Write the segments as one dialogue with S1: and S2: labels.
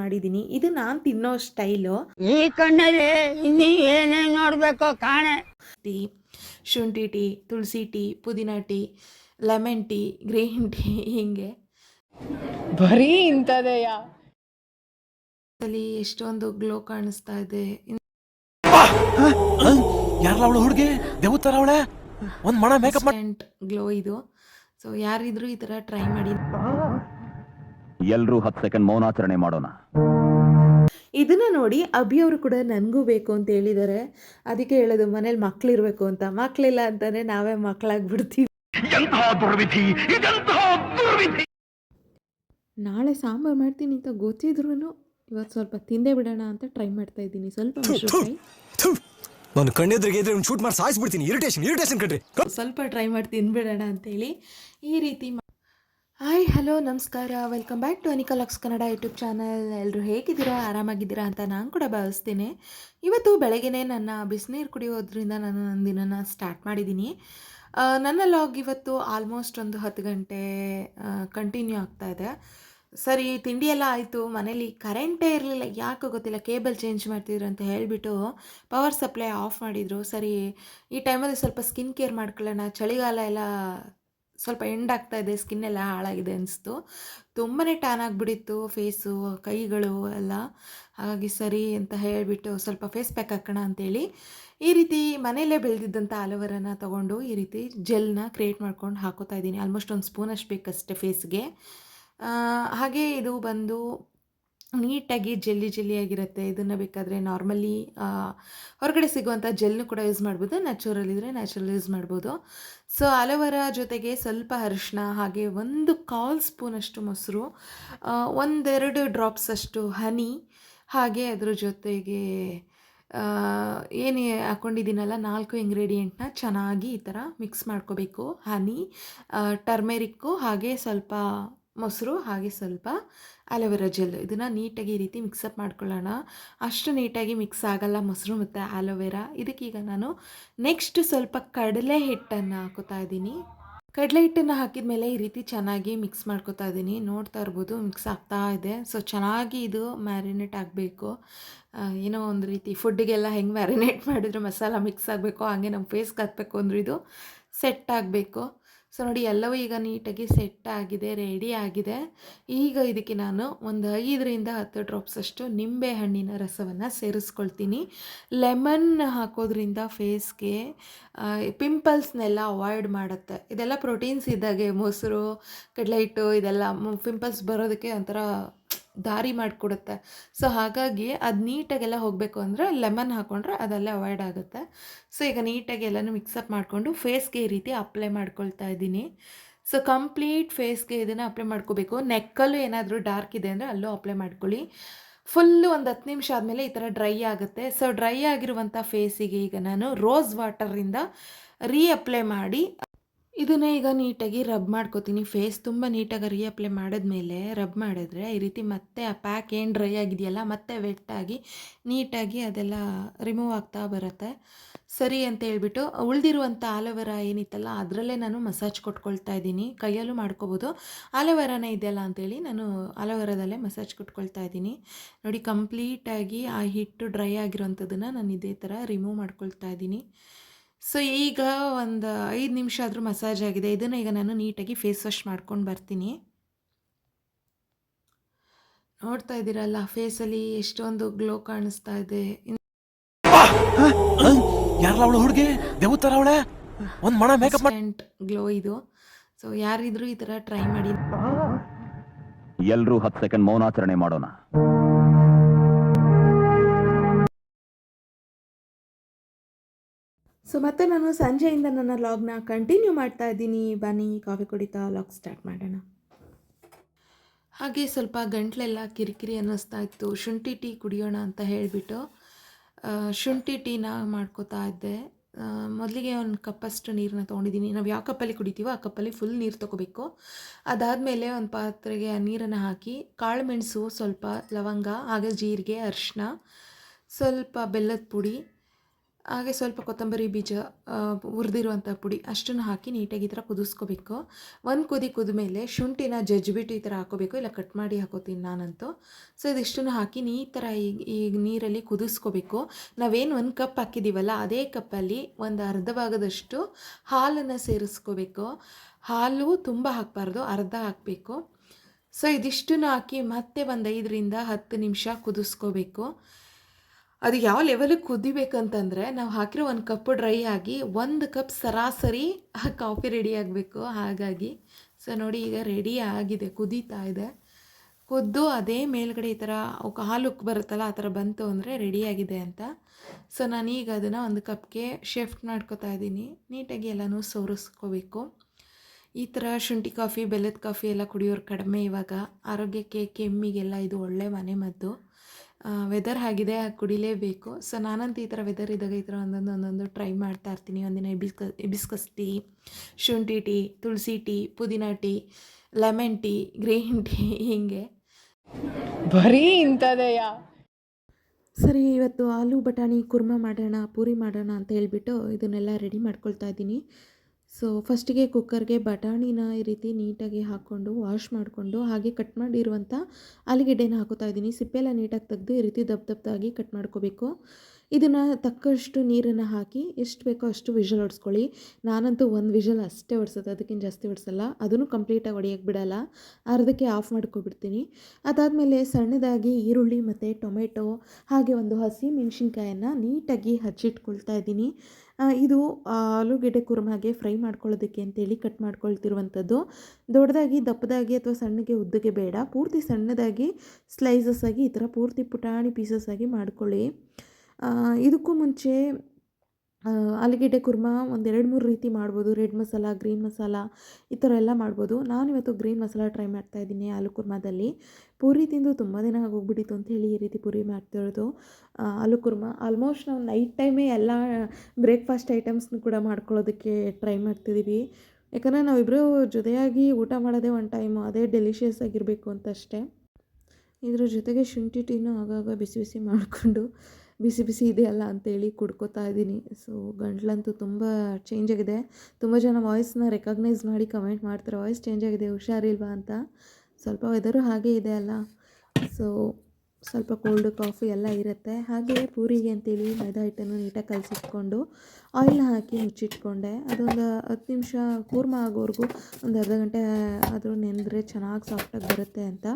S1: ಮಾಡಿದ್ದೀನಿ ಇದು ನಾನು ತಿನ್ನೋ ಸ್ಟೈಲು.
S2: ಈ ಕಣ್ಣಲ್ಲಿ ಇನ್ನೀ ಏನೇನು ನೋಡ್ಬೇಕೋ ಕಾಣೆ.
S1: ಟೀ ಶುಂಠಿ ಟೀ ತುಳಸಿ ಟೀ ಪುದೀನ tea lemon tea green tea ಹಿಂಗೆ.
S3: ಬರೀ ಇಂಥದೆಯ?
S1: ಅಲ್ಲಿ ಎಷ್ಟೊಂದು ಗ್ಲೋ ಕಾಣಿಸ್ತಾ ಇದೆ.
S4: ಯಾರಲ್ಲ ಅವಳು ಹುಡುಗಿ? ದೇವತರ ಅವಳೆ? ಒಂದು ಮಣ ಮೇಕಪ್
S1: ಗ್ಲೋ ಇದು. ಸೊ ಯಾರಿದ್ರು ಈ ಥರ ಟ್ರೈ ಮಾಡಿ.
S5: ಎಲ್ರೂ ಹತ್ತು ಸೆಕೆಂಡ್ ಮೌನಾಚರಣೆ ಮಾಡೋಣ.
S1: ಇದನ್ನ ನೋಡಿ ಅಭಿ ಅವರು ಕೂಡ ನನಗೂ ಬೇಕು ಅಂತ ಹೇಳಿದ್ದಾರೆ ಅದಕ್ಕೆ ಹೇಳೋದು ಮನೇಲಿ ಮಕ್ಳಿರ್ಬೇಕು ಅಂತ. ಮಕ್ಳಿಲ್ಲ ಅಂತಾನೆ ನಾವೇ ಮಕ್ಕಳಾಗ್ಬಿಡ್ತೀವಿ ನಾಳೆ ಸಾಂಬಾರ್ ಮಾಡ್ತೀನಿ ಅಂತ ಗೊತ್ತಿದ್ರು ಇವತ್ತು ಸ್ವಲ್ಪ ತಿಂದೇ ಬಿಡೋಣ ಅಂತ ಟ್ರೈ ಮಾಡ್ತಾ ಇದ್ದೀನಿ. ಸ್ವಲ್ಪ
S4: ನಾನು ಕಣ್ಣೆದ್ರಿಗೆ ಇದ್ರೆ ಶೂಟ್ ಮಾಡಿ ಸಾಯಿಸ್ಬಿಡ್ತೀನಿ. ಇರಿಟೇಷನ್ ಇರಿಟೇಷನ್ ಕಣ್ರಿ.
S1: ಸ್ವಲ್ಪ ಟ್ರೈ ಮಾಡಿ ತಿನ್ಬಿಡೋಣ ಅಂತೇಳಿ ಈ ರೀತಿ ಹಾಯ್, ಹಲೋ, ನಮಸ್ಕಾರ. Welcome back to Anika Lux Kannada YouTube channel ಎಲ್ಲರೂ ಹೇಗಿದ್ದೀರಾ? ಆರಾಮಾಗಿದ್ದೀರಾ ಅಂತ ನಾನು ಕೂಡ ಭಾವಿಸ್ತೀನಿ. ಇವತ್ತು ಬೆಳಗ್ಗೆ ನನ್ನ ಬಿಸಿನೀರು ಕುಡಿಯೋದ್ರಿಂದ ನಾನು ನನ್ನ ದಿನನ ಸ್ಟಾರ್ಟ್ ಮಾಡಿದ್ದೀನಿ. ನನ್ನ ಲಾಗ್ ಇವತ್ತು ಆಲ್ಮೋಸ್ಟ್ ಒಂದು ಹತ್ತು ಗಂಟೆ ಕಂಟಿನ್ಯೂ ಆಗ್ತಾ ಇದೆ. ಸರಿ, ತಿಂಡಿ ಎಲ್ಲ ಆಯಿತು. ಮನೇಲಿ ಕರೆಂಟೇ ಇರಲಿಲ್ಲ. ಯಾಕೋ ಗೊತ್ತಿಲ್ಲ. ಕೇಬಲ್ ಚೇಂಜ್ ಮಾಡ್ತಿದ್ರು ಅಂತ ಹೇಳಿಬಿಟ್ಟು ಪವರ್ ಸಪ್ಲೈ ಆಫ್ ಮಾಡಿದರು. ಸರಿ, ಈ ಟೈಮಲ್ಲಿ ಸ್ವಲ್ಪ ಸ್ಕಿನ್ ಕೇರ್ ಮಾಡ್ಕೊಳ್ಳೋಣ. ಚಳಿಗಾಲ ಎಲ್ಲ ಸ್ವಲ್ಪ ಆಗ್ತಾ ಇದೆ ಸ್ಕಿನ್ ಎಲ್ಲ ಹಾಳಾಗಿದೆ ಅನಿಸ್ತು. ತುಂಬಾ ಟ್ಯಾನ್ ಆಗಿಬಿಟ್ಟಿತ್ತು ಫೇಸು ಕೈಗಳು ಎಲ್ಲ. ಹಾಗಾಗಿ ಸರಿ ಅಂತ ಹೇಳಿಬಿಟ್ಟು ಸ್ವಲ್ಪ ಫೇಸ್ ಪ್ಯಾಕ್ ಹಾಕೋಣ ಅಂತೇಳಿ ಈ ರೀತಿ ಮನೆಯಲ್ಲೇ ಬೆಳೆದಿದ್ದಂಥ ಆಲೋವೆರಾನ ತೊಗೊಂಡು ಈ ರೀತಿ ಜೆಲ್ನ ಕ್ರಿಯೇಟ್ ಮಾಡ್ಕೊಂಡು ಹಾಕೋತಾ ಇದ್ದೀನಿ. ಆಲ್ಮೋಸ್ಟ್ ಒಂದು ಸ್ಪೂನಷ್ಟು ಬೇಕಷ್ಟೇ ಫೇಸ್ಗೆ ಹಾಗೆ ಇದು ಬಂದು ನೀಟಾಗಿ ಜೆಲ್ಲಿ ಆಗಿರುತ್ತೆ ಇದನ್ನು ಬೇಕಾದರೆ ನಾರ್ಮಲಿ ಹೊರಗಡೆ ಸಿಗುವಂಥ ಜೆಲ್ನು ಕೂಡ ಯೂಸ್ ಮಾಡ್ಬೋದು. ನ್ಯಾಚುರಲ್ ಇದ್ದರೆ ನ್ಯಾಚುರಲ್ ಯೂಸ್ ಮಾಡ್ಬೋದು. ಸೊ ಅಲೋವೆರಾ ಜೊತೆಗೆ ಸ್ವಲ್ಪ ಅರಿಶಿನ ಹಾಗೆ ಒಂದು ಕಾಲ್ ಸ್ಪೂನಷ್ಟು ಮೊಸರು ಒಂದೆರಡು ಡ್ರಾಪ್ಸ್ ಅಷ್ಟು ಹನಿ, ಹಾಗೆ ಅದ್ರ ಜೊತೆಗೆ ಏನು ಹಾಕ್ಕೊಂಡಿದ್ದೀನಲ್ಲ ನಾಲ್ಕು ಇಂಗ್ರೀಡಿಯೆಂಟ್ನ ಚೆನ್ನಾಗಿ ಈ ಥರ ಮಿಕ್ಸ್ ಮಾಡ್ಕೋಬೇಕು. ಹನಿ ಟರ್ಮೆರಿಕ್ಕು ಹಾಗೆ ಸ್ವಲ್ಪ ಮೊಸರು ಹಾಗೆ ಸ್ವಲ್ಪ ಆಲೋವೆರಾ ಜೆಲ್ ಇದನ್ನು ನೀಟಾಗಿ ಈ ರೀತಿ ಮಿಕ್ಸಪ್ ಮಾಡ್ಕೊಳ್ಳೋಣ. ಅಷ್ಟು ನೀಟಾಗಿ ಮಿಕ್ಸ್ ಆಗಲ್ಲ ಮೊಸರು ಮತ್ತು ಆಲೋವೆರಾ. ಇದಕ್ಕೀಗ ನಾನು ನೆಕ್ಸ್ಟ್ ಸ್ವಲ್ಪ ಕಡಲೆ ಹಿಟ್ಟನ್ನು ಹಾಕೋತಾ ಇದ್ದೀನಿ. ಕಡಲೆ ಹಿಟ್ಟನ್ನು ಹಾಕಿದ ಮೇಲೆ ಈ ರೀತಿ ಚೆನ್ನಾಗಿ ಮಿಕ್ಸ್ ಮಾಡ್ಕೊತಾ ಇದ್ದೀನಿ. ನೋಡ್ತಾ ಇರ್ಬೋದು ಮಿಕ್ಸ್ ಆಗ್ತಾ ಇದೆ. ಸೊ ಚೆನ್ನಾಗಿ ಇದು ಮ್ಯಾರಿನೇಟ್ ಆಗಬೇಕು. ಏನೋ ಒಂದು ರೀತಿ ಫುಡ್ಡಿಗೆಲ್ಲ ಹೆಂಗೆ ಮ್ಯಾರಿನೇಟ್ ಮಾಡಿದ್ರೆ ಮಸಾಲ ಮಿಕ್ಸ್ ಆಗಬೇಕು, ಹಾಗೆ ನಮ್ಮ ಫೇಸ್ಗೆ ಹತ್ತಬೇಕು ಅಂದ್ರೆ ಇದು. ಸೆಟ್ ಆಗಬೇಕು. ಸೊ ನೋಡಿ, ಎಲ್ಲವೂ ಈಗ ನೀಟಾಗಿ ಸೆಟ್ ಆಗಿದೆ, ರೆಡಿ ಆಗಿದೆ. ಈಗ ಇದಕ್ಕೆ ನಾನು ಒಂದು ಐದರಿಂದ ಹತ್ತು ಡ್ರಾಪ್ಸ್ ಅಷ್ಟು ನಿಂಬೆ ಹಣ್ಣಿನ ರಸವನ್ನು ಸೇರಿಸ್ಕೊಳ್ತೀನಿ. ಲೆಮನ್ ಹಾಕೋದ್ರಿಂದ ಫೇಸ್ಗೆ ಪಿಂಪಲ್ಸ್ನೆಲ್ಲ ಅವಾಯ್ಡ್ ಮಾಡುತ್ತೆ. ಇದೆಲ್ಲ ಪ್ರೋಟೀನ್ಸ್ ಇದ್ದಾಗೆ ಮೊಸರು ಕಡಲೆ ಹಿಟ್ಟು ಇದೆಲ್ಲ ಪಿಂಪಲ್ಸ್ ಬರೋದಕ್ಕೆ ಒಂಥರ ದಾರಿ ಮಾಡಿಕೊಡುತ್ತೆ. ಸೊ ಹಾಗಾಗಿ ಅದು ನೀಟಾಗೆಲ್ಲ ಹೋಗಬೇಕು ಅಂದರೆ ಲೆಮನ್ ಹಾಕ್ಕೊಂಡ್ರೆ ಅದೆಲ್ಲ ಅವಾಯ್ಡ್ ಆಗುತ್ತೆ. ಸೊ ಈಗ ನೀಟಾಗಿ ಎಲ್ಲನೂ ಮಿಕ್ಸಪ್ ಮಾಡಿಕೊಂಡು ಫೇಸ್ಗೆ ಈ ರೀತಿ ಅಪ್ಲೈ ಮಾಡ್ಕೊಳ್ತಾ ಇದ್ದೀನಿ. ಸೊ ಕಂಪ್ಲೀಟ್ ಫೇಸ್ಗೆ ಇದನ್ನು ಅಪ್ಲೈ ಮಾಡ್ಕೋಬೇಕು. ನೆಕ್ಕಲ್ಲೂ ಏನಾದರೂ ಡಾರ್ಕ್ ಇದೆ ಅಂದರೆ ಅಲ್ಲೂ ಅಪ್ಲೈ ಮಾಡ್ಕೊಳ್ಳಿ. ಫುಲ್ಲು ಒಂದು ಹತ್ತು ನಿಮಿಷ ಆದಮೇಲೆ ಈ ಥರ ಡ್ರೈ ಆಗುತ್ತೆ. ಸೊ ಡ್ರೈ ಆಗಿರುವಂಥ ಫೇಸಿಗೆ ಈಗ ನಾನು ರೋಸ್ ವಾಟರಿಂದ ರೀಅಪ್ಲೈ ಮಾಡಿ ಇದನ್ನ ಈಗ ನೀಟಾಗಿ ರಬ್ ಮಾಡ್ಕೋತೀನಿ. ಫೇಸ್ ತುಂಬ ನೀಟಾಗಿ ರೀಅಪ್ಲೈ ಮಾಡಿದ್ಮೇಲೆ ರಬ್ ಮಾಡಿದ್ರೆ ಈ ರೀತಿ ಮತ್ತೆ ಆ ಪ್ಯಾಕ್ ಏನು ಡ್ರೈ ಆಗಿದೆಯಲ್ಲ, ಮತ್ತೆ ವೆಟ್ಟಾಗಿ ನೀಟಾಗಿ ಅದೆಲ್ಲ ರಿಮೂವ್ ಆಗ್ತಾ ಬರುತ್ತೆ. ಸರಿ ಅಂತ ಹೇಳ್ಬಿಟ್ಟು ಉಳಿದಿರುವಂಥ ಆಲೋವೆರಾ ಏನಿತ್ತಲ್ಲ, ಅದರಲ್ಲೇ ನಾನು ಮಸಾಜ್ ಕೊಟ್ಕೊಳ್ತಾ ಇದ್ದೀನಿ. ಕೈಯಲ್ಲೂ ಮಾಡ್ಕೋಬೋದು. ಆಲೋವೆರಾನೇ ಇದೆಯಲ್ಲ ಅಂತೇಳಿ ನಾನು ಆಲೋವೆರಾದಲ್ಲೇ ಮಸಾಜ್ ಕೊಟ್ಕೊಳ್ತಾ ಇದ್ದೀನಿ. ನೋಡಿ ಕಂಪ್ಲೀಟಾಗಿ ಆ ಹಿಟ್ಟು ಡ್ರೈ ಆಗಿರೋಂಥದ್ದನ್ನು ನಾನು ಇದೇ ಥರ ರಿಮೂವ್ ಮಾಡ್ಕೊಳ್ತಾ ಇದ್ದೀನಿ. ಸೊ ಈಗ ಒಂದು ಐದು ನಿಮಿಷ ಆದರೂ ಮಸಾಜ್ ಆಗಿದೆ. ಇದನ್ನು ಈಗ ನಾನು ನೀಟಾಗಿ ಫೇಸ್ ವಾಶ್ ಮಾಡ್ಕೊಂಡು ಬರ್ತೀನಿ. ನೋಡ್ತಾ ಇದ್ದೀರಲ್ಲ ಫೇಸಲ್ಲಿ ಎಷ್ಟೊಂದು ಗ್ಲೋ ಕಾಣಿಸ್ತಾ ಇದೆ.
S4: ಯಾರಲ್ಲ ಅವಳು ಹುಡುಗಿ? ದೇವತರ ಅವಳೆ? ಒಂದು ಮಣ ಮೇಕಪ್ ಮಾಡಿ
S1: ಗ್ಲೋ ಇದು. ಸೊ ಯಾರಿದ್ರು ಈ ಥರ ಟ್ರೈ ಮಾಡಿ.
S5: ಎಲ್ಲರೂ ಹತ್ತು ಸೆಕೆಂಡ್ ಮೌನಾಚರಣೆ ಮಾಡೋಣ.
S1: ಸೊ ಮತ್ತೆ ನಾನು ಸಂಜೆಯಿಂದ ನನ್ನ ಲಾಗ್ನ ಕಂಟಿನ್ಯೂ ಮಾಡ್ತಾ ಇದ್ದೀನಿ. ಬನ್ನಿ, ಕಾಫಿ ಕುಡಿತಾ ಲಾಗ್ ಸ್ಟಾರ್ಟ್ ಮಾಡೋಣ. ಹಾಗೆ ಸ್ವಲ್ಪ ಗಂಟ್ಲೆಲ್ಲ ಕಿರಿಕಿರಿ ಅನ್ನಿಸ್ತಾ ಇತ್ತು. ಶುಂಠಿ ಟೀ ಕುಡಿಯೋಣ ಅಂತ ಹೇಳಿಬಿಟ್ಟು ಶುಂಠಿ ಟೀನ ಮಾಡ್ಕೋತಾ ಇದ್ದೆ. ಮೊದಲಿಗೆ ಒಂದು ಕಪ್ಪಷ್ಟು ನೀರನ್ನ ತೊಗೊಂಡಿದ್ದೀನಿ. ನಾವು ಯಾವ ಕಪ್ಪಲ್ಲಿ ಕುಡಿತೀವೋ ಆ ಕಪ್ಪಲ್ಲಿ ಫುಲ್ ನೀರು ತೊಗೋಬೇಕು. ಅದಾದಮೇಲೆ ಒಂದು ಪಾತ್ರೆಗೆ ಆ ನೀರನ್ನು ಹಾಕಿ, ಕಾಳು ಮೆಣಸು ಸ್ವಲ್ಪ ಲವಂಗ, ಹಾಗೆ ಜೀರಿಗೆ, ಅರಿಶಿನ, ಸ್ವಲ್ಪ ಬೆಲ್ಲದ ಪುಡಿ ಹಾಗೆ ಸ್ವಲ್ಪ ಕೊತ್ತಂಬರಿ ಬೀಜ ಹುರಿದಿರುವಂಥ ಪುಡಿ ಅಷ್ಟನ್ನು ಹಾಕಿ ನೀಟಾಗಿ ಈ ಥರ ಕುದಿಸ್ಕೋಬೇಕು. ಒಂದು ಕುದಿ ಕುದ್ಮೇಲೆ ಶುಂಠಿನ ಜಜ್ಜಿಬಿಟ್ಟು ಈ ಥರ ಹಾಕೋಬೇಕು. ಇಲ್ಲ ಕಟ್ ಮಾಡಿ ಹಾಕೋತೀನಿ ನಾನಂತೂ. ಸೊ ಇದಿಷ್ಟನ್ನು ಹಾಕಿ ಈ ಥರ ಈಗ ನೀರಲ್ಲಿ ಕುದಿಸ್ಕೋಬೇಕು. ನಾವೇನು ಒಂದು ಕಪ್ ಹಾಕಿದ್ದೀವಲ್ಲ ಅದೇ ಕಪ್ಪಲ್ಲಿ ಒಂದು ಅರ್ಧ ಭಾಗದಷ್ಟು ಹಾಲನ್ನು ಸೇರಿಸ್ಕೋಬೇಕು. ಹಾಲು ತುಂಬ ಹಾಕಬಾರ್ದು, ಅರ್ಧ ಹಾಕಬೇಕು. ಸೊ ಇದಿಷ್ಟನ್ನು ಹಾಕಿ ಮತ್ತೆ ಒಂದು ಐದರಿಂದ ಹತ್ತು ನಿಮಿಷ ಕುದಿಸ್ಕೋಬೇಕು. ಅದು ಯಾವ ಲೆವೆಲಿಗೆ ಕುದಿಬೇಕಂತಂದರೆ ನಾವು ಹಾಕಿರೋ ಒಂದು ಕಪ್ ಡ್ರೈ ಆಗಿ ಒಂದು ಕಪ್ ಸರಾಸರಿ ಕಾಫಿ ರೆಡಿ ಆಗಬೇಕು. ಹಾಗಾಗಿ ಸೊ ನೋಡಿ ಈಗ ರೆಡಿ ಆಗಿದೆ, ಕುದೀತಾ ಇದೆ. ಕುದ್ದು ಅದೇ ಮೇಲ್ಗಡೆ ಈ ಥರ ಹಾಲು ಬರುತ್ತಲ್ಲ, ಆ ಥರ ಬಂತು ಅಂದರೆ ರೆಡಿಯಾಗಿದೆ ಅಂತ. ಸೊ ನಾನೀಗ ಅದನ್ನು ಒಂದು ಕಪ್ಗೆ ಶಿಫ್ಟ್ ಮಾಡ್ಕೋತಾ ಇದ್ದೀನಿ. ನೀಟಾಗಿ ಎಲ್ಲನೂ ಸೋರಿಸ್ಕೋಬೇಕು. ಈ ಥರ ಶುಂಠಿ ಕಾಫಿ ಬೆಲ್ಲದ ಕಾಫಿ ಎಲ್ಲ ಕುಡಿಯೋರು ಕಡಿಮೆ ಇವಾಗ. ಆರೋಗ್ಯಕ್ಕೆ ಕೆಮ್ಮಿಗೆಲ್ಲ ಇದು ಒಳ್ಳೆ ಮನೆ ಮದ್ದು. ವೆದರ್ ಆಗಿದೆ ಕುಡಿಲೇಬೇಕು. ಸೊ ನಾನಂತೂ ಈ ಥರ ವೆದರ್ ಇದ್ದಾಗ ಈ ಥರ ಒಂದೊಂದು ಒಂದೊಂದು ಟ್ರೈ ಮಾಡ್ತಾ ಇರ್ತೀನಿ. ಒಂದಿನ ಇಬಿಸ್ಕ ಇಬಿಸ್ಕಸ್ ಟೀ ಶುಂಠಿ ಟೀ ತುಳಸಿ ಟೀ ಪುದೀನ tea lemon tea green tea ಹೀಗೆ.
S3: ಬರೀ ಇಂಥದೆಯ?
S1: ಸರಿ ಇವತ್ತು ಆಲೂ ಬಟಾಣಿ ಕುರ್ಮ ಮಾಡೋಣ ಪೂರಿ ಮಾಡೋಣ ಅಂತ ಹೇಳಿಬಿಟ್ಟು ಇದನ್ನೆಲ್ಲ ರೆಡಿ ಮಾಡ್ಕೊಳ್ತಾ ಇದ್ದೀನಿ. ಸೊ ಫಸ್ಟಿಗೆ ಕುಕ್ಕರ್ಗೆ ಬಟಾಣಿನ ಈ ರೀತಿ ನೀಟಾಗಿ ಹಾಕ್ಕೊಂಡು ವಾಶ್ ಮಾಡಿಕೊಂಡು, ಹಾಗೆ ಕಟ್ ಮಾಡಿರುವಂಥ ಆಲೂಗೆಡ್ಡೆನ ಹಾಕೋತಾ ಇದ್ದೀನಿ. ಸಿಪ್ಪೆಲ್ಲ ನೀಟಾಗಿ ತೆಗೆದು ಈ ರೀತಿ ದಪ್ಪ ದಪ್ಪದಾಗಿ ಕಟ್ ಮಾಡ್ಕೋಬೇಕು. ಇದನ್ನು ತಕ್ಕಷ್ಟು ನೀರನ್ನು ಹಾಕಿ ಎಷ್ಟು ಬೇಕೋ ಅಷ್ಟು ವಿಷಲ್ ಹೊಡ್ಸ್ಕೊಳ್ಳಿ ನಾನಂತೂ ಒಂದು ವಿಷಲ್ ಅಷ್ಟೇ ಹೊಡ್ಸೋದು ಅದಕ್ಕಿಂತ ಜಾಸ್ತಿ ಹೊಡ್ಸಲ್ಲ ಅದನ್ನು ಕಂಪ್ಲೀಟಾಗಿ ಒಡೆಯೋಕೆ ಬಿಡಲ್ಲ. ಅರ್ಧಕ್ಕೆ ಆಫ್ ಮಾಡ್ಕೊಬಿಡ್ತೀನಿ. ಅದಾದಮೇಲೆ ಸಣ್ಣದಾಗಿ ಈರುಳ್ಳಿ ಮತ್ತು ಟೊಮೆಟೊ, ಹಾಗೆ ಒಂದು ಹಸಿ ಮೆಣಸಿನ್ಕಾಯನ್ನು ನೀಟಾಗಿ ಹಚ್ಚಿಟ್ಕೊಳ್ತಾ ಇದ್ದೀನಿ. ಇದು ಆಲೂಗೆಡ್ಡೆ ಕುರ್ಮಾಗೆ ಫ್ರೈ ಮಾಡ್ಕೊಳ್ಳೋದಕ್ಕೆ ಅಂತೇಳಿ ಕಟ್ ಮಾಡ್ಕೊಳ್ತಿರುವಂಥದ್ದು. ದೊಡ್ಡದಾಗಿ, ದಪ್ಪದಾಗಿ ಅಥವಾ ಸಣ್ಣಗೆ ಉದ್ದಗೆ ಬೇಡ. ಪೂರ್ತಿ ಸಣ್ಣದಾಗಿ ಸ್ಲೈಸಸ್ ಆಗಿ ಈ ಥರ ಪೂರ್ತಿ ಪುಟಾಣಿ ಪೀಸಸ್ ಆಗಿ ಮಾಡ್ಕೊಳ್ಳಿ. ಇದಕ್ಕೂ ಮುಂಚೆ ಆಲೂಗೆಡ್ಡೆ ಕುರ್ಮಾ ಒಂದು ಎರಡು ಮೂರು ರೀತಿ ಮಾಡ್ಬೋದು. ರೆಡ್ ಮಸಾಲ ಗ್ರೀನ್ ಮಸಾಲ, ಈ ಥರ ಎಲ್ಲ ಮಾಡ್ಬೋದು. ನಾನು ಇವತ್ತು ಗ್ರೀನ್ ಮಸಾಲ ಟ್ರೈ ಮಾಡ್ತಾ ಇದ್ದೀನಿ ಆಲೂ ಕುರ್ಮಾದಲ್ಲಿ. ಪೂರಿ ತಿಂದು ತುಂಬ ದಿನ ಆಗೋಗ್ಬಿಟ್ಟಿತ್ತು ಅಂತ ಹೇಳಿ ಈ ರೀತಿ ಪೂರಿ ಮಾಡ್ತಿರೋದು. ಆಲೂ ಕುರ್ಮಾ ಆಲ್ಮೋಸ್ಟ್ ನಾವು ನೈಟ್ ಟೈಮೇ ಎಲ್ಲ ಬ್ರೇಕ್ಫಾಸ್ಟ್ ಐಟಮ್ಸ್ನ ಕೂಡ ಮಾಡ್ಕೊಳ್ಳೋದಕ್ಕೆ ಟ್ರೈ ಮಾಡ್ತಿದ್ದೀವಿ ಯಾಕಂದರೆ ನಾವಿಬ್ಬರು ಜೊತೆಯಾಗಿ ಊಟ ಮಾಡೋದೇ ಒನ್ ಟೈಮು ಅದೇ ಡೆಲಿಷಿಯಸ್ ಆಗಿರಬೇಕು ಅಂತ ಅಷ್ಟೇ ಇದ್ರ ಜೊತೆಗೆ ಶುಂಠಿ ಟೀನು ಆಗಾಗ ಬಿಸಿ ಬಿಸಿ ಮಾಡಿಕೊಂಡು ಬಿಸಿ ಬಿಸಿ ಇದೆಯಲ್ಲ ಅಂತೇಳಿ ಕುಡ್ಕೋತಾ ಇದ್ದೀನಿ. ಸೊ ಗಂಟ್ಲಂತೂ ತುಂಬ ಚೇಂಜ್ ಆಗಿದೆ. ತುಂಬ ಜನ ವಾಯ್ಸ್ನ ರೆಕಗ್ನೈಸ್ ಮಾಡಿ ಕಮೆಂಟ್ ಮಾಡ್ತಾರೆ. ವಾಯ್ಸ್ ಚೇಂಜ್ ಆಗಿದೆ, ಹುಷಾರಿಲ್ವಾ ಅಂತ? ಸ್ವಲ್ಪ ವೆದರು ಹಾಗೆ ಇದೆ ಅಲ್ಲ? ಸೊ ಸ್ವಲ್ಪ ಕೋಲ್ಡ್ ಕಾಫಿ ಎಲ್ಲ ಇರುತ್ತೆ. ಹಾಗೆ ಪೂರಿಗೆ ಅಂತೇಳಿ ಮೈದಾ ಹಿಟ್ಟನ್ನು ನೀಟಾಗಿ ಕಲಸಿಟ್ಕೊಂಡು ಆಯಿಲ್ನ ಹಾಕಿ ಮುಚ್ಚಿಟ್ಕೊಂಡೆ. ಅದೊಂದು ಹತ್ತು ನಿಮಿಷ ಕೂರ್ಮ ಆಗೋವರೆಗೂ ಒಂದು ಅರ್ಧ ಗಂಟೆ ಆದರೂ ನೆನೆದ್ರೆ ಚೆನ್ನಾಗಿ ಸಾಫ್ಟಾಗಿ ಬರುತ್ತೆ ಅಂತ.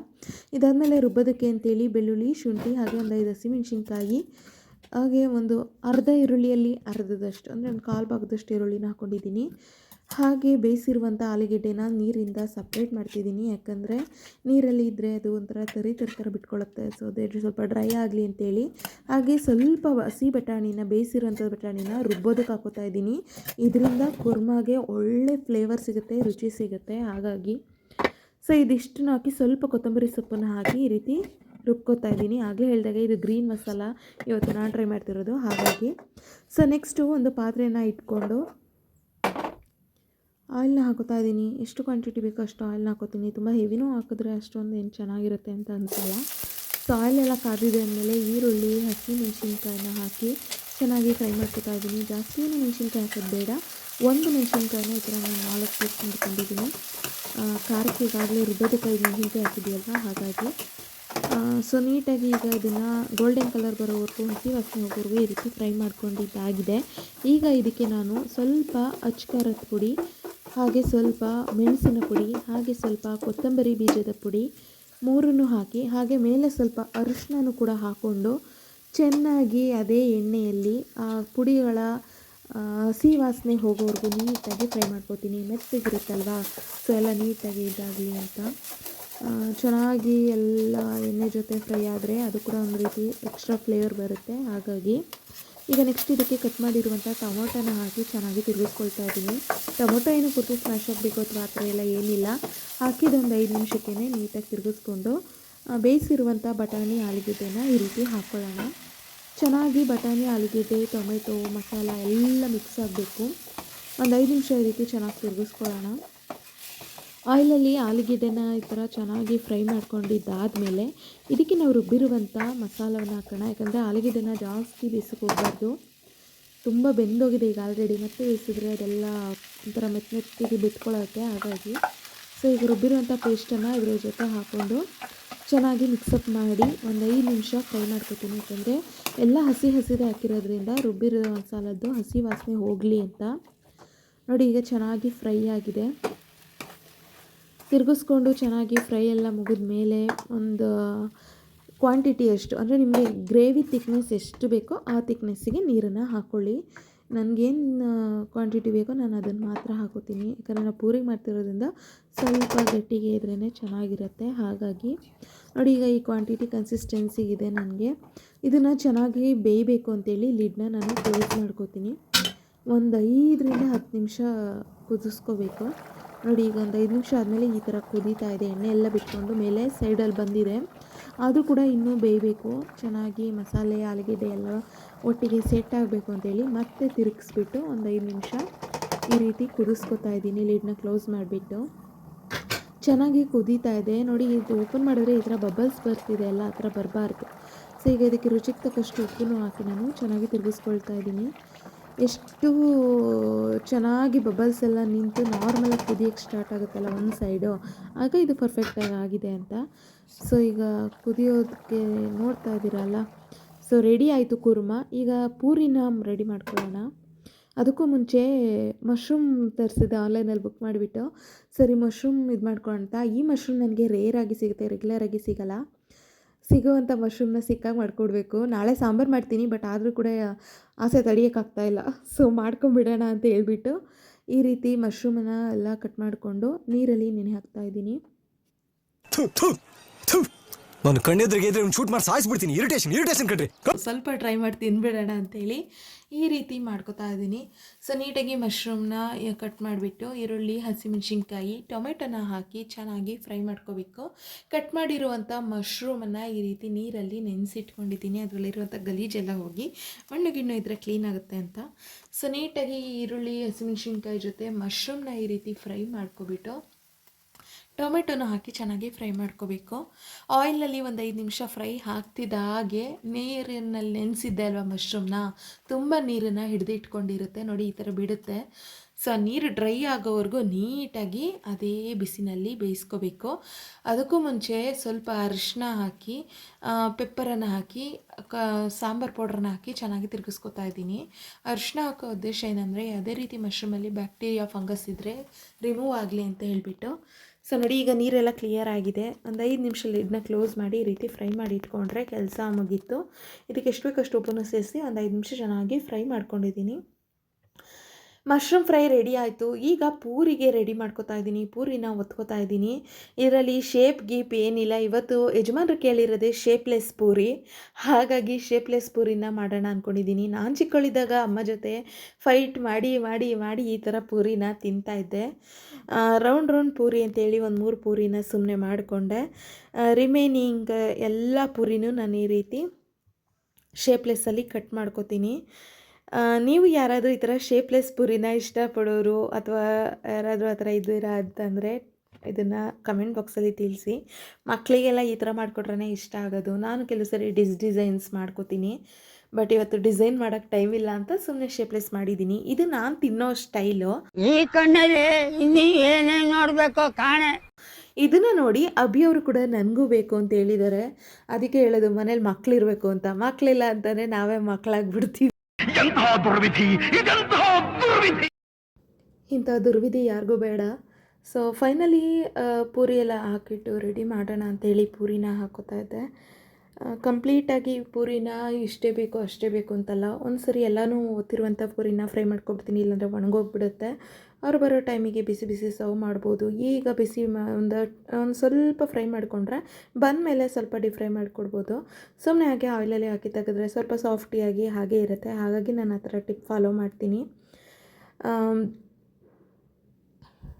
S1: ಇದಾದಮೇಲೆ ರುಬ್ಬೋದಕ್ಕೆ ಅಂತೇಳಿ ಬೆಳ್ಳುಳ್ಳಿ, ಶುಂಠಿ ಹಾಗೆ ಒಂದು ಐದು ಹಸಿಮೆಣ್ಸಿನ್ಕಾಯಿ, ಹಾಗೆ ಒಂದು ಅರ್ಧ ಈರುಳ್ಳಿಯಲ್ಲಿ ಅರ್ಧದಷ್ಟು, ಅಂದರೆ ಒಂದು ಕಾಲು ಭಾಗದಷ್ಟು ಈರುಳ್ಳಿನ ಹಾಕ್ಕೊಂಡಿದ್ದೀನಿ ಹಾಗೆ ಬೇಯಿಸಿರುವಂಥ ಆಲೂಗೆಡ್ಡೆನ ನೀರಿಂದ ಸಪ್ರೇಟ್ ಮಾಡ್ತಿದ್ದೀನಿ. ಯಾಕಂದರೆ ನೀರಲ್ಲಿ ಇದ್ದರೆ ಅದು ಒಂಥರ ತರಿ ತರಿ ಥರ ಬಿಟ್ಕೊಳ್ಳುತ್ತೆ ಸೊ ಅದೇ ಸ್ವಲ್ಪ ಡ್ರೈ ಆಗಲಿ ಅಂತೇಳಿ. ಹಾಗೆ ಸ್ವಲ್ಪ ಹಸಿ ಬಟಾಣಿನ, ಬೇಯಿಸಿರುವಂಥ ಬಟಾಣಿನ ರುಬ್ಬೋದಕ್ಕೆ ಹಾಕೋತಾ ಇದ್ದೀನಿ. ಇದರಿಂದ ಕುರ್ಮಾಗೆ ಒಳ್ಳೆ ಫ್ಲೇವರ್ ಸಿಗುತ್ತೆ, ರುಚಿ ಸಿಗುತ್ತೆ. ಹಾಗಾಗಿ ಸೊ, ಇದಿಷ್ಟನ್ನು ಹಾಕಿ ಸ್ವಲ್ಪ ಕೊತ್ತಂಬರಿ ಸೊಪ್ಪನ್ನು ಹಾಕಿ ಈ ರೀತಿ ರುಬ್ಕೋತಾ ಇದ್ದೀನಿ. ಆಗಲೇ ಹೇಳಿದಾಗ ಇದು ಗ್ರೀನ್ ಮಸಾಲ ಇವತ್ತು ನಾನು ಟ್ರೈ ಮಾಡ್ತಿರೋದು. ಹಾಗಾಗಿ ಸೊ ನೆಕ್ಸ್ಟು ಒಂದು ಪಾತ್ರೆನ ಇಟ್ಕೊಂಡು ಆಯಿಲ್ನ ಹಾಕೋತಾ ಇದ್ದೀನಿ. ಎಷ್ಟು ಕ್ವಾಂಟಿಟಿ ಬೇಕೋ ಅಷ್ಟು ಆಯಿಲ್ನ ಹಾಕೋತೀನಿ. ತುಂಬ ಹೆವಿನೂ ಹಾಕಿದ್ರೆ ಅಷ್ಟೊಂದು ಏನು ಚೆನ್ನಾಗಿರುತ್ತೆ ಅಂತ ಅನಿಸಲ್ಲ. ಸೊ ಆಯಿಲೆಲ್ಲ ಕಾದಿದೆ ಅಂದಮೇಲೆ ಈರುಳ್ಳಿ, ಹಸಿ ಮೆಣಸಿನ್ಕಾಯಿನ ಹಾಕಿ ಚೆನ್ನಾಗಿ ಫ್ರೈ ಮಾಡ್ಕೊತಾ ಇದ್ದೀನಿ. ಜಾಸ್ತಿ ಮೆಣಸಿನ್ಕಾಯಿ ಹಾಕೋದು ಬೇಡ. ಒಂದು ಮೆಣಸಿನ್ಕಾಯಿನ ಈ ಥರ ನಾನು ನಾಲ್ಕು ಪೀಸ್ ಮಾಡ್ಕೊಂಡಿದ್ದೀನಿ ಖಾರಕ್ಕೆ ಈಗಾಗಲೇ ರುಬ್ಬೋದಕ್ಕೆ ಕೈ ಮೆಣಸಿನ್ಕಾಯಿ ಹಾಕಿದೆಯಲ್ವ ಹಾಗಾಗಿ ಸೊ ನೀಟಾಗಿ ಈಗ ಇದನ್ನು ಗೋಲ್ಡನ್ ಕಲರ್ ಬರೋವರೆಗೂ ಹಸಿ ವಾಸನೆ ಈ ರೀತಿ ಫ್ರೈ ಮಾಡ್ಕೊಂಡಿದ್ದಾಗಿದೆ. ಈಗ ಇದಕ್ಕೆ ನಾನು ಸ್ವಲ್ಪ ಅಚ್ಕಾರದ ಪುಡಿ ಹಾಗೆ ಸ್ವಲ್ಪ ಮೆಣಸಿನ ಪುಡಿ, ಹಾಗೆ ಸ್ವಲ್ಪ ಕೊತ್ತಂಬರಿ ಬೀಜದ ಪುಡಿ, ಮೂರನ್ನು ಹಾಕಿ, ಹಾಗೆ ಮೇಲೆ ಸ್ವಲ್ಪ ಅರಿಶಿನೂ ಕೂಡ ಹಾಕ್ಕೊಂಡು ಚೆನ್ನಾಗಿ ಅದೇ ಎಣ್ಣೆಯಲ್ಲಿ ಆ ಪುಡಿಗಳ ಹಸಿ ವಾಸನೆ ಹೋಗೋವರೆಗೂ ನೀಟಾಗಿ ಫ್ರೈ ಮಾಡ್ಕೋತೀನಿ. ಮೆತ್ತಗಿರುತ್ತಲ್ವಾ ಸೊ ಎಲ್ಲ ನೀಟಾಗಿ ಇದಾಗಲಿ ಅಂತ. ಚೆನ್ನಾಗಿ ಎಲ್ಲ ಎಣ್ಣೆ ಜೊತೆ ಫ್ರೈ ಆದರೆ ಅದು ಕೂಡ ಒಂದು ರೀತಿ ಎಕ್ಸ್ಟ್ರಾ ಫ್ಲೇವರ್ ಬರುತ್ತೆ. ಹಾಗಾಗಿ ಈಗ ನೆಕ್ಸ್ಟ್ ಇದಕ್ಕೆ ಕಟ್ ಮಾಡಿರುವಂಥ ಟೊಮೊಟೊನ ಹಾಕಿ ಚೆನ್ನಾಗಿ ತಿರುಗಿಸ್ಕೊಳ್ತಾ ಇದ್ದೀನಿ. ಟೊಮೊಟೊ ಏನು ಪೂರ್ತಿ ಸ್ಮ್ಯಾಶ್ ಆಗಬೇಕು ಅಥವಾ ಆ ಥರ ಎಲ್ಲ ಏನಿಲ್ಲ. ಹಾಕಿದೊಂದು ಐದು ನಿಮಿಷಕ್ಕೇ ನೀಟಾಗಿ ತಿರುಗಿಸ್ಕೊಂಡು ಬೇಯಿಸಿರುವಂಥ ಬಟಾಣಿ ಆಲೂಗೆಡ್ಡೆನ ಈ ರೀತಿ ಹಾಕ್ಕೊಳ್ಳೋಣ ಚೆನ್ನಾಗಿ ಬಟಾಣಿ, ಆಲೂಗೆಡ್ಡೆ, ಟೊಮೆಟೊ, ಮಸಾಲ ಎಲ್ಲ ಮಿಕ್ಸ್ ಆಗಬೇಕು. ಒಂದು ಐದು ನಿಮಿಷ ಈ ರೀತಿ ಚೆನ್ನಾಗಿ ತಿರುಗಿಸ್ಕೊಳ್ಳೋಣ. ಆಯಿಲಲ್ಲಿ ಆಲೂಗೆಡ್ಡೆನ ಈ ಥರ ಚೆನ್ನಾಗಿ ಫ್ರೈ ಮಾಡ್ಕೊಂಡಿದ್ದಾದಮೇಲೆ ಇದಕ್ಕೆ ನಾವು ರುಬ್ಬಿರುವಂಥ ಮಸಾಲವನ್ನು ಹಾಕೋಣ. ಯಾಕಂದರೆ ಆಲೂಗೆಡ್ಡೆನ ಜಾಸ್ತಿ ಬೇಯಿಸಕ್ಕೆ ಹೋಗ್ಬಾರ್ದು. ತುಂಬ ಬೆಂದೋಗಿದೆ ಈಗ ಆಲ್ರೆಡಿ ಮತ್ತೆ ಬೇಯಿಸಿದ್ರೆ ಅದೆಲ್ಲ ಒಂಥರ ಮೆತ್ತ ಮೆತ್ತಿಗೆ ಬಿಟ್ಕೊಳ್ಳುತ್ತೆ ಹಾಗಾಗಿ. ಸೊ ಈಗ ರುಬ್ಬಿರುವಂಥ ಪೇಸ್ಟನ್ನು ಇದ್ರ ಜೊತೆ ಹಾಕ್ಕೊಂಡು ಚೆನ್ನಾಗಿ ಮಿಕ್ಸಪ್ ಮಾಡಿ ಒಂದು ಐದು ನಿಮಿಷ ಫ್ರೈ ಮಾಡ್ಕೊತೀನಿ. ಯಾಕಂದರೆ ಎಲ್ಲ ಹಸಿ ಹಸಿದೇ ಹಾಕಿರೋದ್ರಿಂದ ರುಬ್ಬಿರೋ ಮಸಾಲದ್ದು ಹಸಿ ವಾಸನೆ ಹೋಗಲಿ ಅಂತ. ನೋಡಿ, ಈಗ ಚೆನ್ನಾಗಿ ಫ್ರೈ ಆಗಿದೆ. ತಿರುಗಿಸ್ಕೊಂಡು ಚೆನ್ನಾಗಿ ಫ್ರೈ ಎಲ್ಲ ಮುಗಿದ ಮೇಲೆ ಒಂದು ಕ್ವಾಂಟಿಟಿ ಎಷ್ಟು, ಅಂದರೆ ನಿಮಗೆ ಗ್ರೇವಿ ತಿಕ್ನೆಸ್ ಎಷ್ಟು ಬೇಕೋ ಆ ತಿಕ್ನೆಸ್ಸಿಗೆ ನೀರನ್ನು ಹಾಕ್ಕೊಳ್ಳಿ ನನಗೇನು ಕ್ವಾಂಟಿಟಿ ಬೇಕೋ ನಾನು ಅದನ್ನು ಮಾತ್ರ ಹಾಕೋತೀನಿ. ಯಾಕಂದರೆ ನಾವು ಪೂರಿ ಮಾಡ್ತಿರೋದ್ರಿಂದ ಸ್ವಲ್ಪ ಗಟ್ಟಿಗೆ ಇದ್ರೇ ಚೆನ್ನಾಗಿರುತ್ತೆ. ಹಾಗಾಗಿ ನೋಡಿ, ಈಗ ಈ ಕ್ವಾಂಟಿಟಿ ಕನ್ಸಿಸ್ಟೆನ್ಸಿಗಿದೆ ನನಗೆ. ಇದನ್ನು ಚೆನ್ನಾಗಿ ಬೇಯಬೇಕು ಅಂತೇಳಿ ಲಿಡ್ನ ನಾನು ಕ್ಲೋಸ್ ಮಾಡ್ಕೋತೀನಿ. ಒಂದು ಐದರಿಂದ ಹತ್ತು ನಿಮಿಷ ಕುದಿಸ್ಕೋಬೇಕು. ನೋಡಿ, ಈಗ ಒಂದು ಐದು ನಿಮಿಷ ಆದಮೇಲೆ ಈ ಥರ ಕುದೀತಾ ಇದೆ, ಎಣ್ಣೆ ಎಲ್ಲ ಬಿಟ್ಕೊಂಡು ಮೇಲೆ ಸೈಡಲ್ಲಿ ಬಂದಿದೆ. ಆದರೂ ಕೂಡ ಇನ್ನೂ ಬೇಯಬೇಕು. ಚೆನ್ನಾಗಿ ಮಸಾಲೆ, ಆಲೂಗೆಡ್ಡೆ ಎಲ್ಲ ಒಟ್ಟಿಗೆ ಸೆಟ್ ಆಗಬೇಕು ಅಂತೇಳಿ ಮತ್ತೆ ತಿರುಗಿಸ್ಬಿಟ್ಟು ಒಂದು ಐದು ನಿಮಿಷ ಈ ರೀತಿ ಕುದಿಸ್ಕೊತಾ ಇದ್ದೀನಿ. ಲೀಡ್ನ ಕ್ಲೋಸ್ ಮಾಡಿಬಿಟ್ಟು. ಚೆನ್ನಾಗಿ ಕುದೀತಾ ಇದೆ. ನೋಡಿ, ಇದು ಓಪನ್ ಮಾಡಿದ್ರೆ ಈ ಥರ ಬಬಲ್ಸ್ ಬರ್ತಿದೆ ಎಲ್ಲ ಆ ಥರ ಬರಬಾರ್ದು. ಸೊ, ಈಗ ಇದಕ್ಕೆ ರುಚಿಗೆ ತಕ್ಕಷ್ಟು ಉಪ್ಪು ಹಾಕಿ ನಾನು ಚೆನ್ನಾಗಿ ತಿರುಗಿಸ್ಕೊಳ್ತಾ ಇದ್ದೀನಿ. ಎಷ್ಟು ಚೆನ್ನಾಗಿ ಬಬಲ್ಸ್ ಎಲ್ಲ ನಿಂತು ನಾರ್ಮಲಾಗಿ ಕುದಿಯೋಕ್ಕೆ ಸ್ಟಾರ್ಟ್ ಆಗುತ್ತಲ್ಲ ಒಂದು ಸೈಡು ಆಗ ಇದು ಪರ್ಫೆಕ್ಟಾಗಿ ಆಗಿದೆ ಅಂತ. ಸೊ ಈಗ ಕುದಿಯೋದಕ್ಕೆ ನೋಡ್ತಾ ಇದ್ದೀರಲ್ಲ. ಸೊ ರೆಡಿ ಆಯಿತು ಕುರ್ಮ. ಈಗ ಪೂರಿನ ರೆಡಿ ಮಾಡ್ಕೊಳ್ಳೋಣ. ಅದಕ್ಕೂ ಮುಂಚೆ ಮಶ್ರೂಮ್ ತರಿಸಿದೆ ಆನ್ಲೈನಲ್ಲಿ ಬುಕ್ ಮಾಡಿಬಿಟ್ಟು. ಸರಿ ಮಶ್ರೂಮ್ ಇದು ಮಾಡ್ಕೊಳ್ತಾ ಈ ಮಶ್ರೂಮ್ ನನಗೆ ರೇರಾಗಿ ಸಿಗುತ್ತೆ ರೆಗ್ಯುಲರಾಗಿ ಸಿಗಲ್ಲ. ಸಿಗೋವಂಥ ಮಶ್ರೂಮ್ನ ಸಿಕ್ಕಾಗಿ ಮಾಡಿಕೊಡ್ಬೇಕು. ನಾಳೆ ಸಾಂಬಾರು ಮಾಡ್ತೀನಿ ಬಟ್ ಆದರೂ ಕೂಡ ಆಸೆ ತಡಿಯೋಕ್ಕಾಗ್ತಾ ಇಲ್ಲ. ಸೊ ಮಾಡ್ಕೊಂಬಿಡೋಣ ಅಂತ ಹೇಳ್ಬಿಟ್ಟು ಈ ರೀತಿ ಮಶ್ರೂಮನ್ನು ಎಲ್ಲ ಕಟ್ ಮಾಡಿಕೊಂಡು ನೀರಲ್ಲಿ ನೆನೆ ಹಾಕ್ತಾ ಇದ್ದೀನಿ.
S6: ನಾನು ಕಣ್ಣೆದ್ರಿಗೆ ಇದ್ರೆ ಒಂದು ಶೂಟ್ ಮಾಡಿ ಸಾಯಿಸ್ಬಿಡ್ತೀನಿ. ಇರಿಟೇಷನ್ ಇರಿಟೇಷನ್ ಕಣ್ರಿ.
S1: ಸ್ವಲ್ಪ ಟ್ರೈ ಮಾಡಿ ತಿನ್ಬಿಡೋಣ ಅಂತೇಳಿ ಈ ರೀತಿ ಮಾಡ್ಕೊತಾ ಇದ್ದೀನಿ. ಸೊ ನೀಟಾಗಿ ಮಶ್ರೂಮ್ನ ಕಟ್ ಮಾಡಿಬಿಟ್ಟು ಈರುಳ್ಳಿ, ಹಸಿಮೆಣ್ಸಿನ್ಕಾಯಿ ಟೊಮೆಟೊನ ಹಾಕಿ ಚೆನ್ನಾಗಿ ಫ್ರೈ ಮಾಡ್ಕೋಬೇಕು. ಕಟ್ ಮಾಡಿರುವಂಥ ಮಶ್ರೂಮನ್ನು ಈ ರೀತಿ ನೀರಲ್ಲಿ ನೆನೆಸಿಟ್ಕೊಂಡಿದ್ದೀನಿ. ಅದರಲ್ಲಿರುವಂಥ ಗಲೀಜೆಲ್ಲ ಹೋಗಿ ಮಣ್ಣು ಗಿಣ್ಣು ಇದ್ದರೆ ಕ್ಲೀನ್ ಆಗುತ್ತೆ ಅಂತ. ಸೊ ನೀಟಾಗಿ ಈರುಳ್ಳಿ, ಹಸಿಮೆಣ್ಸಿನ್ಕಾಯಿ ಜೊತೆ ಮಶ್ರೂಮ್ನ ಈ ರೀತಿ ಫ್ರೈ ಮಾಡ್ಕೊಬಿಟ್ಟು ಟೊಮೆಟೊನ ಹಾಕಿ ಚೆನ್ನಾಗಿ ಫ್ರೈ ಮಾಡ್ಕೋಬೇಕು. ಆಯಿಲಲ್ಲಿ ಒಂದು ಐದು ನಿಮಿಷ ಫ್ರೈ ಹಾಕ್ತಿದ್ದ ಹಾಗೆ ನೀರಿನಲ್ಲಿ ನೆನೆಸಿದ್ದೆ ಅಲ್ವಾ ಮಶ್ರೂಮ್ನ? ತುಂಬ ನೀರನ್ನು ಹಿಡಿದಿಟ್ಕೊಂಡಿರುತ್ತೆ ನೋಡಿ, ಈ ಥರ ಬಿಡುತ್ತೆ. ಸೊ, ನೀರು ಡ್ರೈ ಆಗೋವರೆಗೂ ನೀಟಾಗಿ ಅದೇ ಬಿಸಿನಲ್ಲಿ ಬೇಯಿಸ್ಕೋಬೇಕು. ಅದಕ್ಕೂ ಮುಂಚೆ ಸ್ವಲ್ಪ ಅರಿಶಿನ ಹಾಕಿ ಪೆಪ್ಪರನ್ನು ಹಾಕಿ, ಕ, ಸಾಂಬಾರು ಪೌಡ್ರನ್ನ ಹಾಕಿ ಚೆನ್ನಾಗಿ ತಿರುಗಿಸ್ಕೊತಾ ಇದ್ದೀನಿ. ಅರಿಶಿನ ಹಾಕೋ ಉದ್ದೇಶ ಏನಂದರೆ ಯಾವುದೇ ರೀತಿ ಮಶ್ರೂಮಲ್ಲಿ ಬ್ಯಾಕ್ಟೀರಿಯಾ ಫಂಗಸ್ ಇದ್ದರೆ ರಿಮೂವ್ ಆಗಲಿ ಅಂತ ಹೇಳಿಬಿಟ್ಟು ಸೊ ನೋಡಿ, ಈಗ ನೀರೆಲ್ಲ ಕ್ಲಿಯರ್ ಆಗಿದೆ. ಒಂದು ಐದು ನಿಮಿಷ ಇದನ್ನ ಕ್ಲೋಸ್ ಮಾಡಿ ಈ ರೀತಿ ಫ್ರೈ ಮಾಡಿ ಇಟ್ಕೊಂಡ್ರೆ ಕೆಲಸ ಮುಗೀತು. ಇದಕ್ಕೆ ಎಷ್ಟು ಬೇಕಷ್ಟು ಉಪ್ಪನ್ನು ಸೇರಿಸಿ ಒಂದು ಐದು ನಿಮಿಷ ಚೆನ್ನಾಗಿ ಫ್ರೈ ಮಾಡ್ಕೊಂಡಿದ್ದೀನಿ. ಮಶ್ರೂಮ್ ಫ್ರೈ ರೆಡಿ ಆಯಿತು. ಈಗ ಪೂರಿಗೆ ರೆಡಿ ಮಾಡ್ಕೋತಾ ಇದ್ದೀನಿ. ಪೂರಿನ ಒತ್ಕೋತಾ ಇದ್ದೀನಿ. ಇದರಲ್ಲಿ ಶೇಪ್ ಗೀಪ್ ಏನಿಲ್ಲ. ಇವತ್ತು ಯಜಮಾನ್ರು ಕೇಳಿರೋದೇ ಶೇಪ್ಲೆಸ್ ಪೂರಿ. ಹಾಗಾಗಿ ಶೇಪ್ಲೆಸ್ ಪೂರಿನ ಮಾಡೋಣ ಅಂದ್ಕೊಂಡಿದ್ದೀನಿ ನಾನು ಚಿಕ್ಕಳಿದ್ದಾಗ ಅಮ್ಮ ಜೊತೆ ಫೈಟ್ ಮಾಡಿ ಮಾಡಿ ಮಾಡಿ ಈ ಥರ ಪೂರಿನ ತಿಂತಾಯಿದ್ದೆ ರೌಂಡ್ ರೌಂಡ್ ಪೂರಿ ಅಂತೇಳಿ ಒಂದು ಮೂರು ಪೂರಿನ ಸುಮ್ಮನೆ ಮಾಡಿಕೊಂಡೆ. ರಿಮೈನಿಂಗ್ ಎಲ್ಲ ಪೂರಿನೂ ನಾನು ಈ ರೀತಿ ಶೇಪ್ಲೆಸ್ಸಲ್ಲಿ ಕಟ್ ಮಾಡ್ಕೋತೀನಿ. ನೀವು ಯಾರಾದರೂ ಈ ಥರ ಶೇಪ್ಲೆಸ್ ಪುರಿನ ಇಷ್ಟಪಡೋರು ಅಥವಾ ಯಾರಾದರೂ ಆ ಥರ ಇದ್ದೀರಾ ಅಂತಂದರೆ ಇದನ್ನು ಕಮೆಂಟ್ ಬಾಕ್ಸಲ್ಲಿ ತಿಳಿಸಿ. ಮಕ್ಕಳಿಗೆಲ್ಲ ಈ ಥರ ಮಾಡಿಕೊಟ್ರೆ ಇಷ್ಟ ಆಗೋದು. ನಾನು ಕೆಲವು ಸರಿ ಡಿಸ್ ಡಿಸೈನ್ಸ್ ಮಾಡ್ಕೋತೀನಿ. ಬಟ್ ಇವತ್ತು ಡಿಸೈನ್ ಮಾಡೋಕ್ಕೆ ಟೈಮ್ ಇಲ್ಲ ಅಂತ ಸುಮ್ಮನೆ ಶೇಪ್ಲೆಸ್ ಮಾಡಿದ್ದೀನಿ. ಇದು ನಾನು ತಿನ್ನೋ ಸ್ಟೈಲು
S2: ಈ ಕಣ್ಣಲ್ಲಿ ಇನ್ನೀ ಏನೇ ನೋಡಬೇಕು ಕಾಣೆ.
S1: ಇದನ್ನು ನೋಡಿ ಅಭಿಯವರು ಕೂಡ ನನಗೂ ಬೇಕು ಅಂತ ಹೇಳಿದ್ದಾರೆ ಅದಕ್ಕೆ ಹೇಳೋದು ಮನೇಲಿ ಮಕ್ಕಳಿರಬೇಕು ಅಂತ. ಮಕ್ಕಳಿಲ್ಲ ಅಂತಂದರೆ ನಾವೇ ಮಕ್ಕಳಾಗ್ಬಿಡ್ತೀವಿ ಇಂಥ ದುರ್ವಿಧಿ ಯಾರಿಗೂ ಬೇಡ. ಸೊ ಫೈನಲಿ ಪೂರಿ ಎಲ್ಲ ಹಾಕಿಟ್ಟು ರೆಡಿ ಮಾಡೋಣ ಅಂತೇಳಿ ಪೂರಿನ ಹಾಕೋತಾ ಇದ್ದೆ. ಕಂಪ್ಲೀಟಾಗಿ ಪೂರಿನ ಇಷ್ಟೇ ಬೇಕು, ಅಷ್ಟೇ ಬೇಕು ಅಂತಲ್ಲ. ಒಂದು ಸರಿ ಎಲ್ಲನೂ ಓದ್ತಿರುವಂಥ ಪೂರಿನ ಫ್ರೈ ಮಾಡ್ಕೊಬಿಡ್ತೀನಿ, ಇಲ್ಲಾಂದರೆ ಒಣಗೋಗ್ಬಿಡುತ್ತೆ. ಅವ್ರು ಬರೋ ಟೈಮಿಗೆ ಬಿಸಿ ಬಿಸಿ ಸರ್ವ್ ಮಾಡ್ಬೋದು. ಈಗ ಬಿಸಿ ಒಂದು ಒಂದು ಸ್ವಲ್ಪ ಫ್ರೈ ಮಾಡಿಕೊಂಡ್ರೆ ಬಂದಮೇಲೆ ಸ್ವಲ್ಪ ಡಿ ಫ್ರೈ ಮಾಡಿಕೊಡ್ಬೋದು. ಸುಮ್ಮನೆ ಹಾಗೆ ಆಯಿಲಲ್ಲಿ ಹಾಕಿ ತೆಗೆದ್ರೆ ಸ್ವಲ್ಪ ಸಾಫ್ಟಿಯಾಗಿ ಹಾಗೆ ಇರುತ್ತೆ. ಹಾಗಾಗಿ ನಾನು ಆ ಥರ ಟಿಪ್ ಫಾಲೋ ಮಾಡ್ತೀನಿ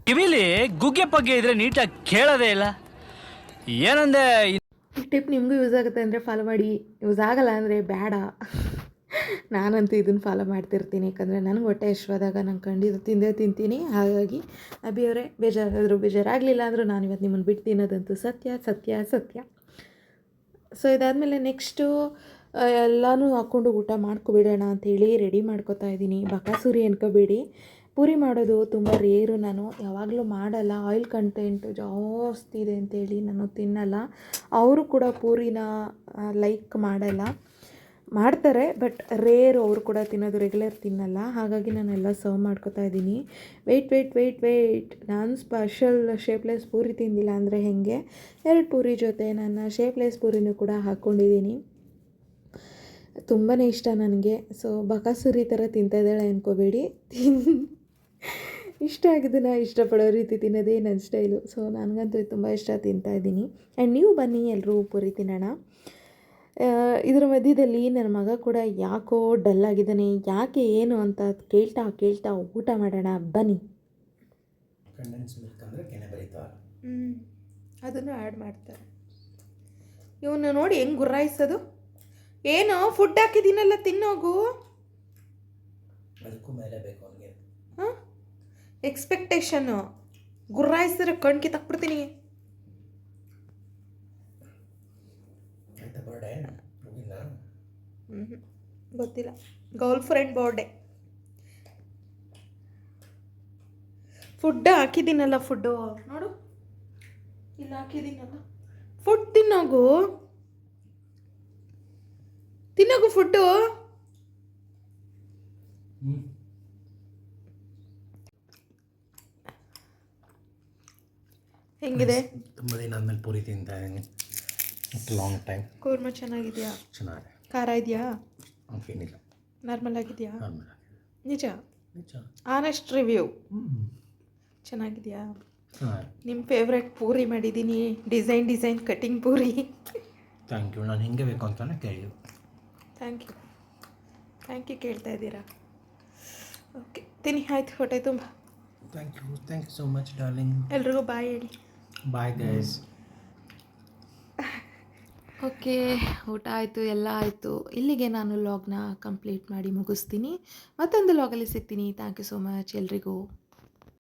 S7: ಕಿವಿಲಿ ಗುಗ್ಗೆ ಪಗ್ಗೆ ಇದ್ರೆ ನೀಟಾಗಿ ಕೇಳೋದೇ ಇಲ್ಲ. ಏನಂದೆ
S1: ಟಿಪ್ ನಿಮಗೂ ಯೂಸ್ ಆಗುತ್ತೆ ಅಂದರೆ ಫಾಲೋ ಮಾಡಿ. ಯೂಸ್ ಆಗಲ್ಲ ಅಂದರೆ ಬೇಡ. ನಾನಂತೂ ಇದನ್ನು ಫಾಲೋ ಮಾಡ್ತಿರ್ತೀನಿ. ಯಾಕಂದರೆ ನನಗೆ ಹೊಟ್ಟೆ ಹಶ್ವಾದಾಗ ನಾನು ಖಂಡಿತ ತಿಂದೇ ತಿಂತೀನಿ. ಹಾಗಾಗಿ ಅಭಿಯವರೇ ಬೇಜಾರಾದರೂ ಬೇಜಾರಾಗಲಿಲ್ಲ ಅಂದರೂ ನಾನು ಇವತ್ತು ನಿಮ್ಮನ್ನು ಬಿಟ್ಟು ತಿನ್ನೋದಂತೂ ಸತ್ಯ ಸತ್ಯ ಸತ್ಯ. ಸೊ ಇದಾದಮೇಲೆ ನೆಕ್ಸ್ಟು ಎಲ್ಲನೂ ಹಾಕ್ಕೊಂಡು ಊಟ ಮಾಡ್ಕೊಬಿಡೋಣ ಅಂಥೇಳಿ ರೆಡಿ ಮಾಡ್ಕೋತಾ ಇದ್ದೀನಿ. ಬಕಾಸೂರಿ ಅನ್ಕೋಬೇಡಿ. ಪೂರಿ ಮಾಡೋದು ತುಂಬ ರೇರು ನಾನು. ಯಾವಾಗಲೂ ಮಾಡಲ್ಲ. ಆಯಿಲ್ ಕಂಟೆಂಟು ಜಾಸ್ತಿ ಇದೆ ಅಂತೇಳಿ ನಾನು ತಿನ್ನಲ್ಲ. ಅವರು ಕೂಡ ಪೂರಿನ ಲೈಕ್ ಮಾಡಲ್ಲ. ಮಾಡ್ತಾರೆ ಬಟ್ ರೇರ್ ಅವರು ಕೂಡ ತಿನ್ನೋದು ರೆಗ್ಯುಲರ್ ತಿನ್ನಲ್ಲ. ಹಾಗಾಗಿ ನಾನೆಲ್ಲ ಸರ್ವ್ ಮಾಡ್ಕೋತಾ ಇದ್ದೀನಿ. ವೆಯ್ಟ್ ವೆಯ್ಟ್ ವೆಯ್ಟ್ ವೆಯ್ಟ್ ನಾನು ಸ್ಪೆಷಲ್ ಶೇಪ್ಲೆಸ್ ಪೂರಿ ತಿಂದಿಲ್ಲ ಅಂದರೆ ಹೇಗೆ? ಎರಡು ಪೂರಿ ಜೊತೆ ನನ್ನ ಶೇಪ್ಲೆಸ್ ಪೂರಿನೂ ಕೂಡ ಹಾಕ್ಕೊಂಡಿದ್ದೀನಿ ತುಂಬಾ ಇಷ್ಟ ನನಗೆ. ಸೊ ಬಕಾಸುರಿ ಥರ ತಿಂತಾಯಿದ್ದಾಳೆ ಅನ್ಕೋಬೇಡಿ. ತಿನ್ ಇಷ್ಟ ಆಗಿದ್ದನ್ನು ಇಷ್ಟಪಡೋ ರೀತಿ ತಿನ್ನೋದೇ ನನ್ನ ಸ್ಟೈಲು ಸೊ ನನಗಂತೂ ತುಂಬ ಇಷ್ಟ ತಿಂತಾಯಿದ್ದೀನಿ ಆ್ಯಂಡ್ ನೀವು ಬನ್ನಿ ಎಲ್ಲರೂ ಪೂರಿ ತಿನ್ನೋಣ. ಇದರ ಮಧ್ಯದಲ್ಲಿ ನನ್ನ ಮಗ ಕೂಡ ಯಾಕೋ ಡಲ್ ಆಗಿದ್ದಾನೆ ಯಾಕೆ ಏನು ಅಂತ ಕೇಳ್ತಾ ಕೇಳ್ತಾ ಊಟ ಮಾಡೋಣ ಬನ್ನಿ. ಹ್ಞೂ ಅದನ್ನು ಆ್ಯಡ್ ಮಾಡ್ತಾರೆ. ಇವನು ನೋಡಿ ಹೆಂಗೆ ಗುರ್ರಾಯಿಸೋದು ಏನು ಫುಡ್ ಹಾಕಿದ್ದೀನಲ್ಲ ತಿನ್ನೋಗು.
S6: ಅದಕ್ಕೂ ಮೇಲೆ ಬೇಕು ಅವನಿಗೆ.
S1: ಹಾಂ? ಎಕ್ಸ್ಪೆಕ್ಟೇಷನ್ನು ಗುರ್ರಾಯಿಸಿದ್ರೆ ಕಣ್ಕಿ ತಕ್ಬಿಡ್ತೀನಿ ಹ್ಞೂ ಗೊತ್ತಿಲ್ಲ. ಗರ್ಲ್ ಫ್ರೆಂಡ್ ಬರ್ಡೇ ಫುಡ್ ಹಾಕಿದ್ದೀನಲ್ಲ ಫುಡ್ಡು. ನೋಡು. ಇಲ್ಲ ಹಾಕಿದ್ದೀನಲ್ಲ. ಫುಡ್ ತಿನ್ನೋಗು. ತಿನ್ನೋಗು ಫುಡ್ಡು. ಹೆಂಗಿದೆ?
S6: ತುಂಬ ದಿನ ಆದ್ಮೇಲೆ ಪೂರಿ ತಿಂತಾ ಇದ್ದೀನಿ. ಲಾಂಗ್ ಟೈಮ್
S1: ಕೂರ್ಮ ಚೆನ್ನಾಗಿದೆಯಾ?
S6: ಚೆನ್ನಾಗಿದೆ.
S1: ಖಾರ ಇದೆಯಾ?
S6: ಏನಿಲ್ಲ
S1: ನಾರ್ಮಲ್ ಆಗಿದೆಯಾ?
S6: ನಾರ್ಮಲ್
S1: ನಿಜ?
S6: ನಿಜ.
S1: ಆನೆಸ್ಟ್ ರಿವ್ಯೂ ಚೆನ್ನಾಗಿದೆಯಾ?
S6: ಚೆನ್ನಾಗಿದೆ
S1: ನಿಮ್ಮ ಫೇವ್ರೆಟ್ ಪೂರಿ ಮಾಡಿದ್ದೀನಿ design design cutting puri.
S6: Thank you ನಾನು ಹೆಂಗೆ ಬೇಕು ಅಂತಾನೆ ಕೇಳಿ.
S1: ಥ್ಯಾಂಕ್ ಯು ಥ್ಯಾಂಕ್ ಯು ಕೇಳ್ತಾ ಇದ್ದೀರಾ? ಓಕೆ ತಿನ್ನಿ. ಆಯ್ತು. ಹೊಟ್ಟೆ ತುಂಬ.
S6: Thank you thank you so much darling
S1: ಎಲ್ರಿಗೂ ಬಾಯ್ ಹೇಳಿ.
S6: ಬಾಯ್ ಗೈಸ್
S1: ಓಕೆ, ಊಟ ಆಯಿತು, ಎಲ್ಲ ಆಯಿತು. ಇಲ್ಲಿಗೆ ನಾನು ಲಾಗ್ನ ಕಂಪ್ಲೀಟ್ ಮಾಡಿ ಮುಗಿಸ್ತೀನಿ. ಮತ್ತೊಂದು ಲಾಗಲ್ಲಿ ಸಿಗ್ತೀನಿ. ಥ್ಯಾಂಕ್ ಯು ಸೋ ಮಚ್ ಎಲ್ರಿಗೂ.